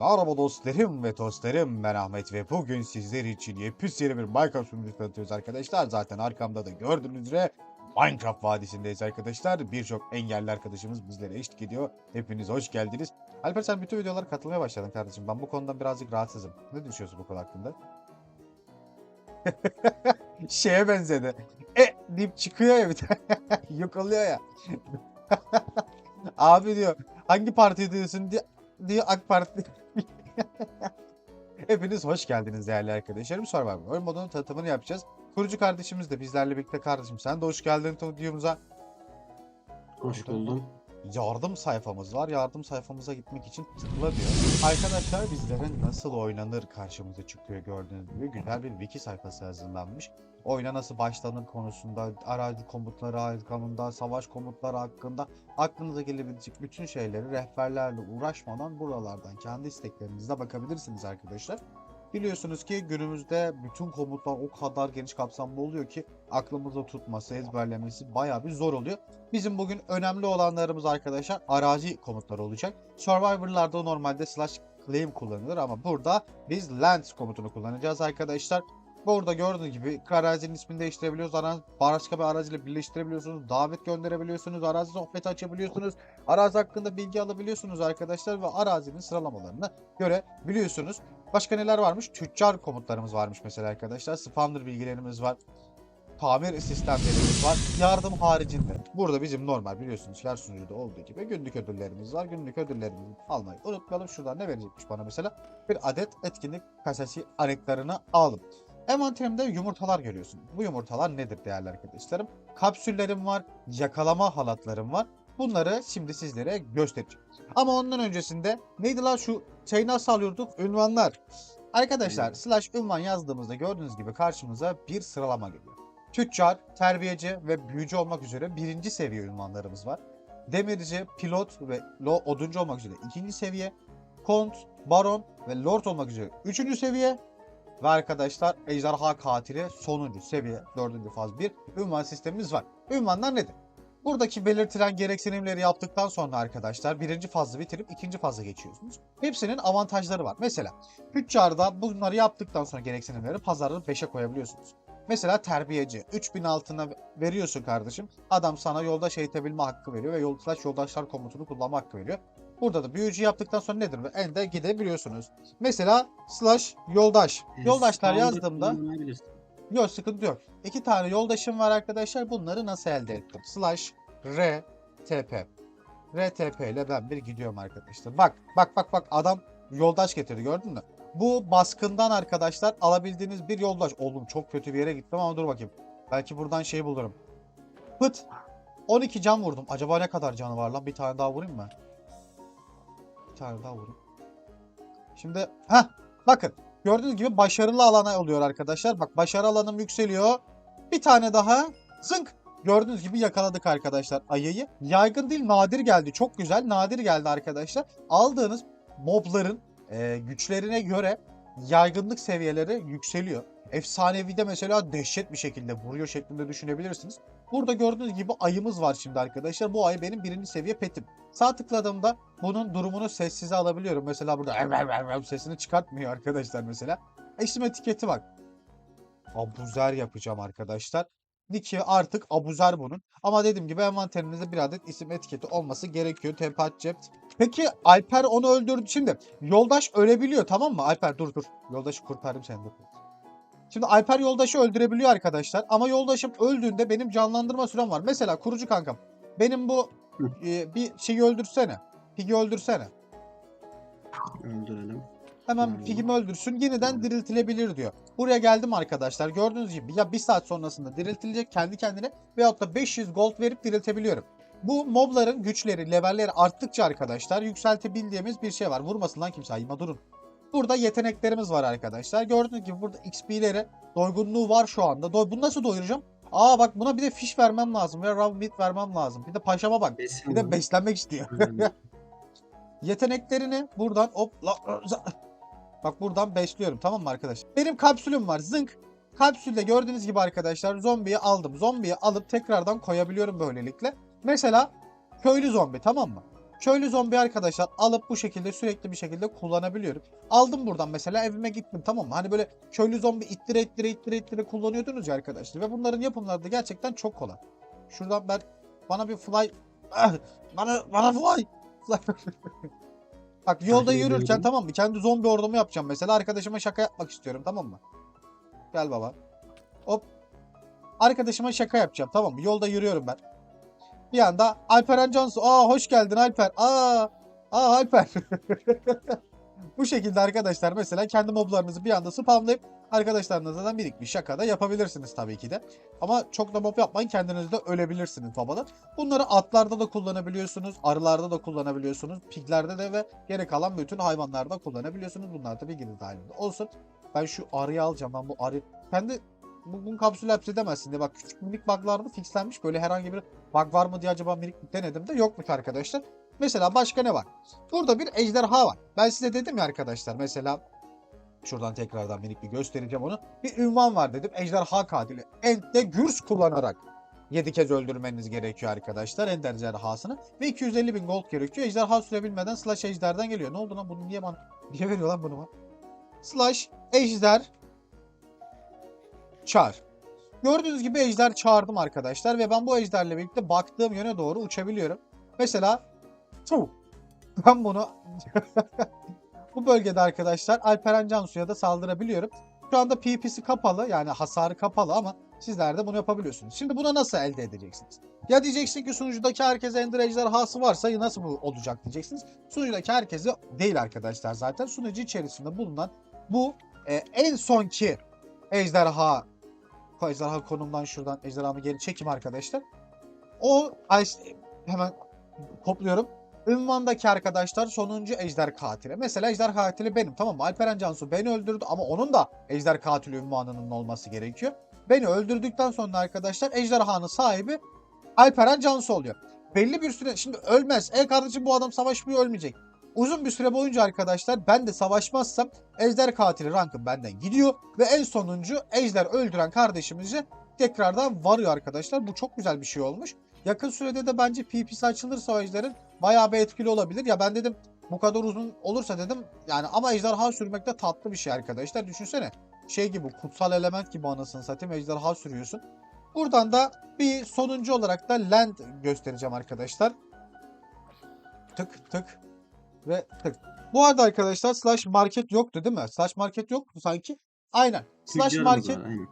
Merhaba dostlarım ve dostlarım ben Ahmet ve bugün sizler için yepyeni bir Minecraft sunucusu tanıtıyoruz arkadaşlar. Zaten arkamda da gördüğünüz üzere Minecraft Vadisi'ndeyiz arkadaşlar. Birçok engelli arkadaşımız bizlere eşlik ediyor. Hepiniz hoş geldiniz. Alper sen bütün videolara katılmaya başladın kardeşim. Ben bu konudan birazcık rahatsızım. Ne düşünüyorsun bu konu hakkında? Şeye benzedi. E deyip çıkıyor ya bir tane. Yok oluyor ya. Abi diyor hangi parti diyorsun diye, diyor AK Parti. Hepiniz hoş geldiniz değerli arkadaşlarım. Survivor oyun modunun tanıtımını yapacağız. Kurucu kardeşimiz de bizlerle birlikte kardeşim. Sen de hoş geldin videomuza. Hoş buldum. Yardım sayfamız var. Yardım sayfamıza gitmek için tıkla diyor. Arkadaşlar bizlerin nasıl oynanır karşımıza çıkıyor gördüğünüz gibi. Güzel bir wiki sayfası hazırlanmış. Oyuna nasıl başlanır konusunda, arazi komutları hakkında, savaş komutları hakkında aklınıza gelebilecek bütün şeyleri rehberlerle uğraşmadan buralardan kendi isteklerinizle bakabilirsiniz arkadaşlar. Biliyorsunuz ki günümüzde bütün komutlar o kadar geniş kapsamlı oluyor ki aklımızda tutması, ezberlemesi bayağı bir zor oluyor. Bizim bugün önemli olanlarımız arkadaşlar arazi komutları olacak. Survivor'larda normalde slash claim kullanılır ama burada biz land komutunu kullanacağız arkadaşlar. Burada gördüğünüz gibi arazinin ismini değiştirebiliyoruz. Arazi, başka bir araziyle birleştirebiliyorsunuz. Davet gönderebiliyorsunuz. Arazi sohbeti açabiliyorsunuz. Arazi hakkında bilgi alabiliyorsunuz arkadaşlar ve arazinin sıralamalarını görebiliyorsunuz. Başka neler varmış? Tüccar komutlarımız varmış mesela arkadaşlar. Spawner bilgilerimiz var. Tamir sistemlerimiz var. Yardım haricinde. Burada bizim normal biliyorsunuz her sunucuda olduğu gibi günlük ödüllerimiz var. Günlük ödüllerimizi almayı unutmayalım. Şuradan ne verecekmiş bana mesela? Bir adet etkinlik kasesi anektarını aldım. Envanterimde yumurtalar görüyorsun. Bu yumurtalar nedir değerli arkadaşlarım? Kapsüllerim var, yakalama halatlarım var. Bunları şimdi sizlere göstereceğim. Ama ondan öncesinde neydi lan şu şeyi nasıl alıyorduk? Ünvanlar. Arkadaşlar slash ünvan yazdığımızda gördüğünüz gibi karşımıza bir sıralama geliyor. Tüccar, terbiyeci ve büyücü olmak üzere birinci seviye ünvanlarımız var. Demirci, pilot ve lo oduncu olmak üzere ikinci seviye. Kont, baron ve lord olmak üzere üçüncü seviye. Ve arkadaşlar ejderha katili sonuncu seviye dördüncü faz bir ünvan sistemimiz var. Ünvanlar nedir? Buradaki belirtilen gereksinimleri yaptıktan sonra arkadaşlar birinci fazı bitirip ikinci faza geçiyorsunuz. Hepsinin avantajları var. Mesela tüccarda bunları yaptıktan sonra gereksinimleri pazarda 5'e koyabiliyorsunuz. Mesela terbiyeci 3000 altına veriyorsun kardeşim. Adam sana yoldaş eğitebilme hakkı veriyor ve yoldaş yoldaşlar komutunu kullanma hakkı veriyor. Burada da büyücü yaptıktan sonra nedir? Ende gidebiliyorsunuz. Mesela slash yoldaş. Yoldaşlar Standart yazdığımda. Yok sıkıntı yok. İki tane yoldaşım var arkadaşlar. Bunları nasıl elde ettim? Slash R TP. RTP ile ben bir gidiyorum arkadaşlar. Bak bak bak bak adam yoldaş getirdi gördün mü? Bu baskından arkadaşlar alabildiğiniz bir yoldaş. Oğlum çok kötü bir yere gittim ama dur bakayım. Belki buradan şey bulurum. Pıt. 12 can vurdum. Acaba ne kadar canı var lan? Bir tane daha vurayım mı? Bir tane daha vurayım. Şimdi ha bakın Gördüğünüz gibi başarılı alana oluyor arkadaşlar. Bak başarı alanım yükseliyor. Bir tane daha. Zınk. Gördüğünüz gibi yakaladık arkadaşlar ayıyı. Yaygın değil nadir geldi. Çok güzel nadir geldi arkadaşlar. Aldığınız mobların e, güçlerine göre yaygınlık seviyeleri yükseliyor. Efsanevi'de mesela dehşet bir şekilde vuruyor şeklinde düşünebilirsiniz. Burada gördüğünüz gibi ayımız var şimdi arkadaşlar. Bu ay benim birinci seviye petim. Sağ tıkladığımda bunun durumunu sessize alabiliyorum. Mesela burada sesini çıkartmıyor arkadaşlar mesela. İsim etiketi bak. Abuzer yapacağım arkadaşlar. Niki artık Abuzer bunun. Ama dediğim gibi envanterinizde bir adet isim etiketi olması gerekiyor. Tepat cep. Peki Alper onu öldürdü. Şimdi yoldaş ölebiliyor tamam mı? Alper dur dur. Yoldaşı kurtardım seni dur. Şimdi Alper yoldaşı öldürebiliyor arkadaşlar. Ama yoldaşım öldüğünde benim canlandırma sürem var. Mesela kurucu kankam. Benim bu e, bir şeyi öldürsene. Pig'i öldürsene. Öldürelim. Hemen Pig'imi öldürsün. Yeniden diriltilebilir diyor. Buraya geldim arkadaşlar. Gördüğünüz gibi ya bir saat sonrasında diriltilecek kendi kendine veyahut da 500 gold verip diriltebiliyorum. Bu mobların güçleri, levelleri arttıkça arkadaşlar yükseltebildiğimiz bir şey var. Vurmasın lan kimse ayıma durun. Burada yeteneklerimiz var arkadaşlar. Gördüğünüz gibi burada XP'leri doygunluğu var şu anda. Doy Bunu nasıl doyuracağım? Aa bak buna bir de fiş vermem lazım. Ve raw meat vermem lazım. Bir de paşama bak. Besin Bir de beslenmek istiyor. Yeteneklerini buradan hop la, bak buradan besliyorum tamam mı arkadaşlar? Benim kapsülüm var zınk. Kapsülde gördüğünüz gibi arkadaşlar zombiyi aldım. Zombiyi alıp tekrardan koyabiliyorum böylelikle. Mesela köylü zombi tamam mı? Köylü zombi arkadaşlar alıp bu şekilde sürekli bir şekilde kullanabiliyorum. Aldım buradan mesela evime gittim tamam mı? Hani böyle köylü zombi ittire ittire ittire ittire kullanıyordunuz ya arkadaşlar. Ve bunların yapımları da gerçekten çok kolay. Şuradan ben bana bir fly Ah, bana bana fly. Bak yolda yürürken tamam mı? Kendi zombi ordumu yapacağım mesela. Arkadaşıma şaka yapmak istiyorum tamam mı? Gel baba. Hop. Arkadaşıma şaka yapacağım tamam mı? Yolda yürüyorum ben. Bir anda Alperen Cansu. Aa hoş geldin Alper. Aa, aa Alper. Bu şekilde arkadaşlar mesela kendi moblarınızı bir anda spamlayıp arkadaşlarınızla da minik bir şaka da yapabilirsiniz tabii ki de. Ama çok da mob yapmayın kendiniz de ölebilirsiniz babalar. Bunları atlarda da kullanabiliyorsunuz, arılarda da kullanabiliyorsunuz, piglerde de ve geri kalan bütün hayvanlarda kullanabiliyorsunuz. Bunlar da bilginiz dahilinde olsun. Ben şu arıyı alacağım. Ben bu arı... Kendi bugün kapsül hapsedemezsin diye. Bak küçük minik bug'larda fixlenmiş. Böyle herhangi bir bug var mı diye acaba minik denedim de yokmuş arkadaşlar. Mesela başka ne var? Burada bir ejderha var. Ben size dedim ya arkadaşlar mesela şuradan tekrardan minik bir göstereceğim onu. Bir ünvan var dedim. Ejderha katili. Ent'te gürs kullanarak 7 kez öldürmeniz gerekiyor arkadaşlar ender ejderhasını. Ve 250 bin gold gerekiyor. Ejderha sürebilmeden slash ejderden geliyor. Ne oldu lan bunu niye bana niye veriyor lan bunu? Slash ejder çağır. Gördüğünüz gibi ejder çağırdım arkadaşlar ve ben bu ejderle birlikte baktığım yöne doğru uçabiliyorum. Mesela tu. Ben bunu bu bölgede arkadaşlar Alperen Cansu'ya da saldırabiliyorum. Şu anda PvP'si kapalı yani hasarı kapalı ama sizler de bunu yapabiliyorsunuz. Şimdi buna nasıl elde edeceksiniz? Ya diyeceksin ki sunucudaki herkese Ender ejderhası varsa nasıl bu olacak diyeceksiniz. Sunucudaki herkese değil arkadaşlar zaten. Sunucu içerisinde bulunan bu e, en sonki ejderha ejderha konumdan şuradan ejderhamı geri çekeyim arkadaşlar. O hemen topluyorum. Ünvandaki arkadaşlar sonuncu ejder katili. Mesela ejder katili benim tamam mı? Alperen Cansu beni öldürdü ama onun da ejder katili ünvanının olması gerekiyor. Beni öldürdükten sonra arkadaşlar ejderhanın sahibi Alperen Cansu oluyor. Belli bir süre şimdi ölmez. E kardeşim bu adam savaşmıyor ölmeyecek. Uzun bir süre boyunca arkadaşlar ben de savaşmazsam ejder katili rankım benden gidiyor ve en sonuncu ejder öldüren kardeşimizi tekrardan varıyor arkadaşlar. Bu çok güzel bir şey olmuş. Yakın sürede de bence PvP'si açılırsa ejderin bayağı bir etkili olabilir. Ya ben dedim bu kadar uzun olursa dedim yani ama ejderha sürmek de tatlı bir şey arkadaşlar. Düşünsene şey gibi kutsal element gibi anasını satayım ejderha sürüyorsun. Buradan da bir sonuncu olarak da land göstereceğim arkadaşlar. Tık tık ve tık. Bu arada arkadaşlar slash market yoktu değil mi? Slash market yoktu sanki. Aynen. Slash Tüccar market aynen.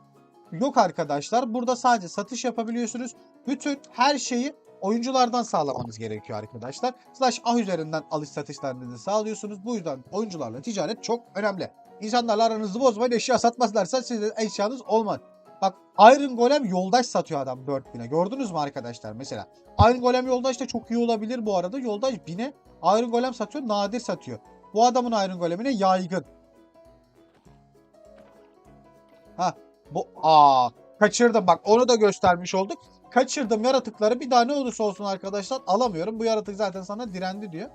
yok arkadaşlar. Burada sadece satış yapabiliyorsunuz. Bütün her şeyi oyunculardan sağlamanız gerekiyor arkadaşlar. Slash ah üzerinden alış satışlarınızı sağlıyorsunuz. Bu yüzden oyuncularla ticaret çok önemli. İnsanlarla aranızı bozmayın. Eşya satmazlarsa sizin eşyanız olmaz. Bak Iron Golem yoldaş satıyor adam 4000'e. Gördünüz mü arkadaşlar mesela? Iron Golem yoldaş da çok iyi olabilir bu arada. Yoldaş 1000'e Iron Golem satıyor, nadir satıyor. Bu adamın Iron Golem'ine yaygın. Ha bu aa kaçırdım bak onu da göstermiş olduk. Kaçırdım yaratıkları bir daha ne olursa olsun arkadaşlar alamıyorum. Bu yaratık zaten sana direndi diyor.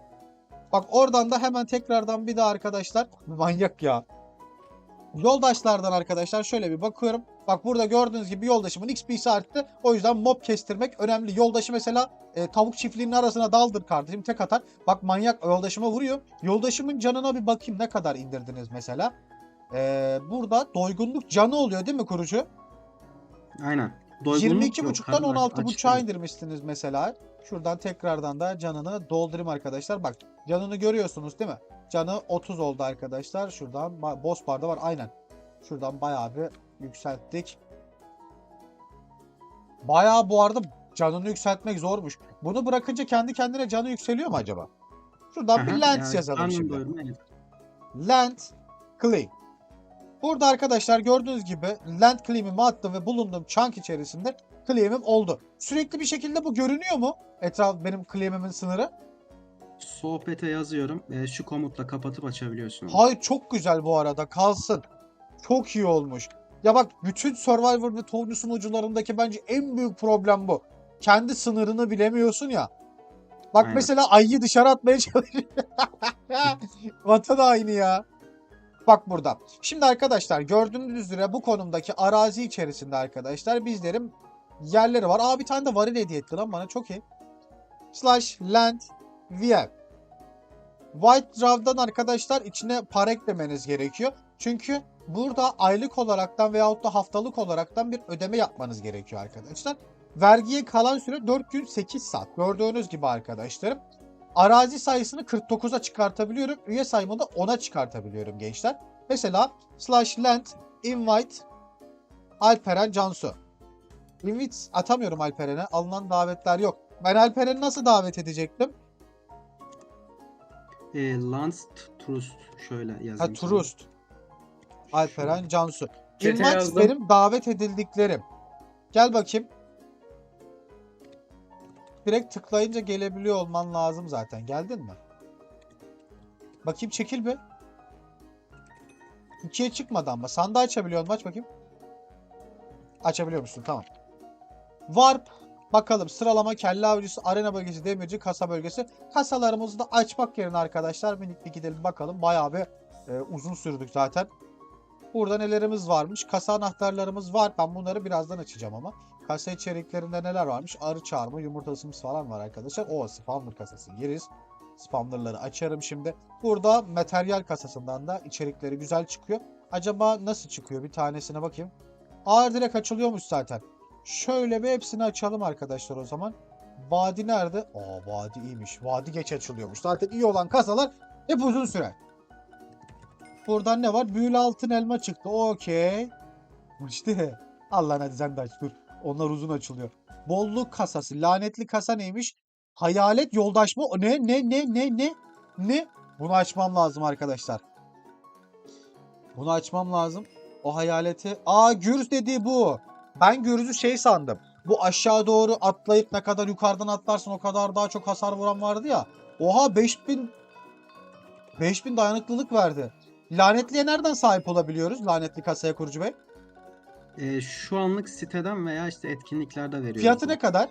Bak oradan da hemen tekrardan bir daha arkadaşlar manyak ya. Yoldaşlardan arkadaşlar şöyle bir bakıyorum. Bak burada gördüğünüz gibi yoldaşımın XP'si arttı. O yüzden mob kestirmek önemli. Yoldaşı mesela e, tavuk çiftliğinin arasına daldır kardeşim tek atar. Bak manyak yoldaşıma vuruyor. Yoldaşımın canına bir bakayım ne kadar indirdiniz mesela. E, burada doygunluk canı oluyor değil mi kurucu? Aynen. Doygunluk yok, 22.5'tan karnı aç- 16.5'a açtı. indirmişsiniz mesela. Şuradan tekrardan da canını doldurayım arkadaşlar. Bak canını görüyorsunuz değil mi? Canı 30 oldu arkadaşlar. Şuradan boss barda var aynen. Şuradan bayağı bir yükselttik. Bayağı bu arada canını yükseltmek zormuş. Bunu bırakınca kendi kendine canı yükseliyor mu acaba? Şuradan bir Aha, lens yani yazalım şimdi. doyurma, evet. Land Claim. Burada arkadaşlar gördüğünüz gibi Land Claim'imi attım ve bulunduğum chunk içerisinde claim'im oldu. Sürekli bir şekilde bu görünüyor mu? Etraf benim claim'imin sınırı. Sohbete yazıyorum. E, şu komutla kapatıp açabiliyorsun. onu. Hayır çok güzel bu arada kalsın. Çok iyi olmuş. Ya bak bütün Survivor ve Tony sunucularındaki bence en büyük problem bu. Kendi sınırını bilemiyorsun ya. Bak Aynen. mesela ayıyı dışarı atmaya çalışıyor. Vatan aynı ya. Bak burada. Şimdi arkadaşlar gördüğünüz üzere bu konumdaki arazi içerisinde arkadaşlar bizlerin yerleri var. Aa bir tane de varil hediye etti lan bana çok iyi. Slash land VM. White Draw'dan arkadaşlar içine para eklemeniz gerekiyor. Çünkü burada aylık olaraktan veyahut da haftalık olaraktan bir ödeme yapmanız gerekiyor arkadaşlar. Vergiye kalan süre 4 gün 8 saat. Gördüğünüz gibi arkadaşlarım. Arazi sayısını 49'a çıkartabiliyorum. Üye sayımı da 10'a çıkartabiliyorum gençler. Mesela slash land invite Alperen Cansu. Invite atamıyorum Alperen'e. Alınan davetler yok. Ben Alperen'i nasıl davet edecektim? E, Lance Trust şöyle yazayım. Ha sana. Trust. Alperen Cansu. Yazdım. benim davet edildiklerim. Gel bakayım. Direkt tıklayınca gelebiliyor olman lazım zaten. Geldin mi? Bakayım çekil bir. İkiye çıkmadan mı? Sandığı açabiliyor musun? Aç bakayım. Açabiliyor musun? Tamam. Warp. Bakalım sıralama kelle avcısı, arena bölgesi, demirci, kasa bölgesi. Kasalarımızı da açmak yerine arkadaşlar minik bir gidelim bakalım. Bayağı bir e, uzun sürdük zaten. Burada nelerimiz varmış? Kasa anahtarlarımız var. Ben bunları birazdan açacağım ama. Kasa içeriklerinde neler varmış? Arı çağırma, yumurtasımız falan var arkadaşlar. O spawner kasası yeriz. Spawnerları açarım şimdi. Burada materyal kasasından da içerikleri güzel çıkıyor. Acaba nasıl çıkıyor? Bir tanesine bakayım. Ağır direkt açılıyormuş zaten. Şöyle bir hepsini açalım arkadaşlar o zaman. Vadi nerede? Aa vadi iyiymiş. Vadi geç açılıyormuş. Zaten iyi olan kasalar hep uzun sürer. Buradan ne var? Büyülü altın elma çıktı. Okey. İşte. Allah'ın hadi sen de aç dur. Onlar uzun açılıyor. Bolluk kasası. Lanetli kasa neymiş? Hayalet yoldaş mı? Ne ne ne ne ne? Ne? Bunu açmam lazım arkadaşlar. Bunu açmam lazım. O hayaleti. Aa Gürz dediği bu. Ben Gürz'ü şey sandım. Bu aşağı doğru atlayıp ne kadar yukarıdan atlarsın o kadar daha çok hasar vuran vardı ya. Oha 5000 5000 dayanıklılık verdi. Lanetliye nereden sahip olabiliyoruz? Lanetli kasaya kurucu bey. E, şu anlık siteden veya işte etkinliklerde veriyor. Fiyatı ne kadar?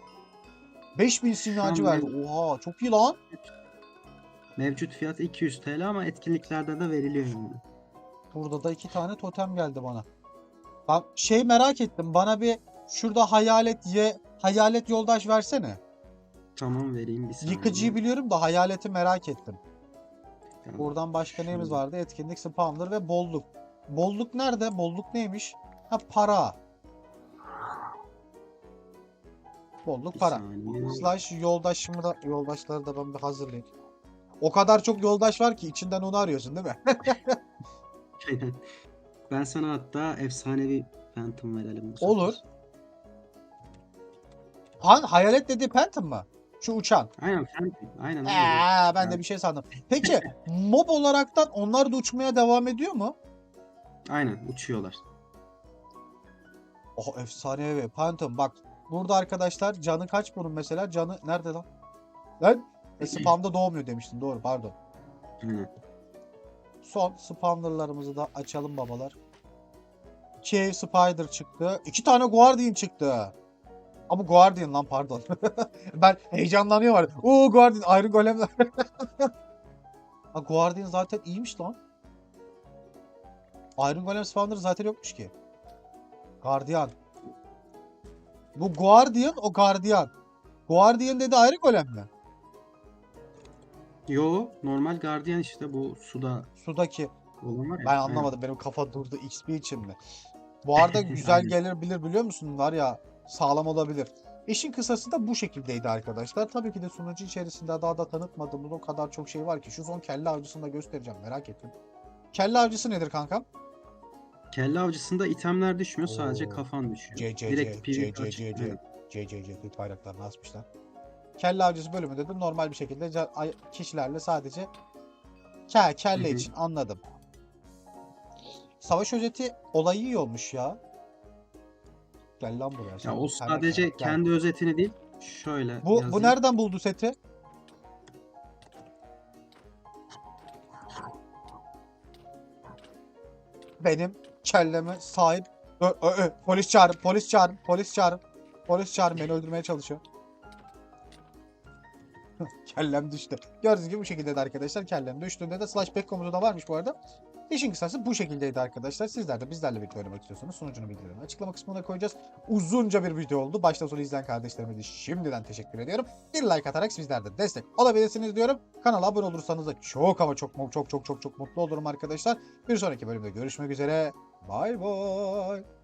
5000 sinyalcı Şu an verdi. Oha çok iyi lan. Mevcut fiyat 200 TL ama etkinliklerde de veriliyor yani. Burada da iki tane totem geldi bana. Ben şey merak ettim. Bana bir şurada hayalet ye hayalet yoldaş versene. Tamam vereyim bir saniye. Yıkıcıyı biliyorum da hayaleti merak ettim. Tamam. Buradan başka neyimiz vardı? Etkinlik, spawner ve bolluk. Bolluk nerede? Bolluk neymiş? Ha para. Bolluk Bir para. saniye. Slash yoldaşımı da yoldaşları da ben bir hazırlayayım. O kadar çok yoldaş var ki içinden onu arıyorsun değil mi? Ben sana hatta efsanevi Phantom verelim bu sefer. Olur. Han hayalet dediği Phantom mı? Şu uçan. Aynen Phantom. Aynen. Eee ben de bir şey sandım. Peki mob olaraktan onlar da uçmaya devam ediyor mu? Aynen uçuyorlar. Oh efsane ve Phantom bak. Burada arkadaşlar canı kaç bunun mesela? Canı nerede lan? Lan e, spamda doğmuyor demiştin doğru pardon. Aynen. Son spawnerlarımızı da açalım babalar. Cave Spider çıktı. İki tane Guardian çıktı. Ama Guardian lan pardon. ben heyecanlanıyorum var. Oo Guardian Iron Golem'ler. ha Guardian zaten iyiymiş lan. Iron Golem spawner zaten yokmuş ki. Guardian. Bu Guardian o Guardian. Guardian dedi Iron Golem mi? Yo normal Guardian işte bu suda Sudaki. olan var ya. Ben Aynen. anlamadım. Benim kafa durdu XP için mi? Bu arada güzel Aynen. gelir bilir biliyor musun? Var ya sağlam olabilir. İşin kısası da bu şekildeydi arkadaşlar. Tabii ki de sunucu içerisinde daha da tanıtmadığımız o kadar çok şey var ki. Şu son kelle avcısını da göstereceğim. Merak ettim. Kelle avcısı nedir kankam? Kelle avcısında itemler düşmüyor sadece Oo. kafan düşüyor. C, C, Direkt C, PvP C, açık. C, C. Aynen. CCC Türk bayraklarını asmışlar. Kelle avcısı bölümünde de normal bir şekilde kişilerle sadece ke kelle Hı hı. için anladım. Savaş özeti olayı iyi olmuş ya. Gel lan buraya. Ya o sadece gel, gel. kendi özetini değil şöyle Bu, bu yazayım. nereden buldu seti? Benim kelleme sahip. Ö, ö, ö, polis çağırın, polis çağırın, polis çağırın. Polis çağırın beni öldürmeye çalışıyor. kellem düştü. Gördüğünüz gibi bu şekilde de arkadaşlar kellem düştüğünde de slash back komutu da varmış bu arada. İşin kısası bu şekildeydi arkadaşlar. Sizler de bizlerle birlikte oynamak istiyorsanız sunucunu bildirin. Açıklama kısmına koyacağız. Uzunca bir video oldu. Baştan sona izleyen kardeşlerime de şimdiden teşekkür ediyorum. Bir like atarak bizler de destek olabilirsiniz diyorum. Kanala abone olursanız da çok ama çok çok çok çok çok mutlu olurum arkadaşlar. Bir sonraki bölümde görüşmek üzere. Bay bay.